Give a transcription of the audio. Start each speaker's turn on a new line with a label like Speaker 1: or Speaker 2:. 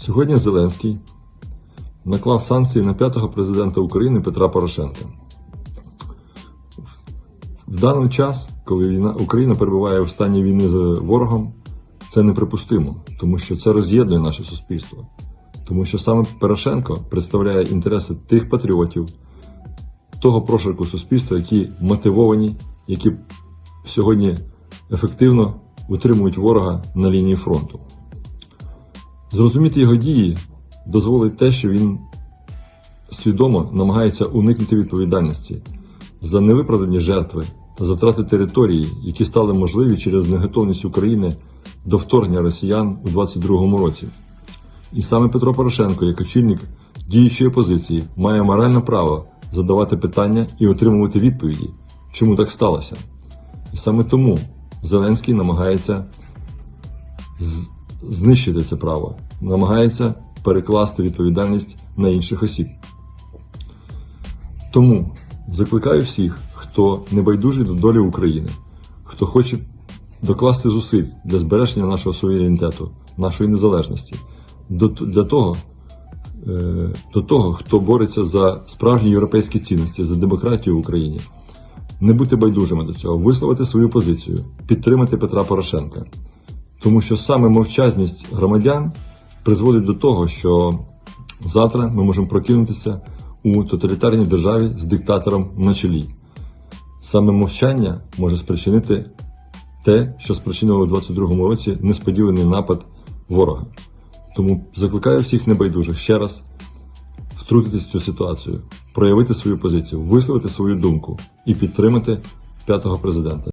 Speaker 1: Сьогодні Зеленський наклав санкції на п'ятого президента України Петра Порошенка. В даний час, коли війна, Україна перебуває в стані війни з ворогом, це неприпустимо, тому що це роз'єднує наше суспільство. Тому що саме Порошенко представляє інтереси тих патріотів, того прошарку суспільства, які мотивовані, які сьогодні ефективно утримують ворога на лінії фронту. Зрозуміти його дії дозволить те, що він свідомо намагається уникнути відповідальності за невиправдані жертви та за втрати території, які стали можливі через неготовність України до вторгнення росіян у 2022 році. І саме Петро Порошенко, як очільник діючої опозиції, має моральне право задавати питання і отримувати відповіді, чому так сталося. І саме тому Зеленський намагається з- знищити це право, намагається перекласти відповідальність на інших осіб. Тому закликаю всіх, хто небайдужий до долі України, хто хоче докласти зусиль для збереження нашого суверенітету, нашої незалежності, для того, е, до того, хто бореться за справжні європейські цінності, за демократію в Україні. Не бути байдужими до цього, висловити свою позицію, підтримати Петра Порошенка. Тому що саме мовчазність громадян призводить до того, що завтра ми можемо прокинутися у тоталітарній державі з диктатором на чолі. Саме мовчання може спричинити те, що спричинило у 22-му році несподіваний напад ворога. Тому закликаю всіх небайдужих ще раз втрутитись в цю ситуацію, проявити свою позицію, висловити свою думку і підтримати п'ятого президента.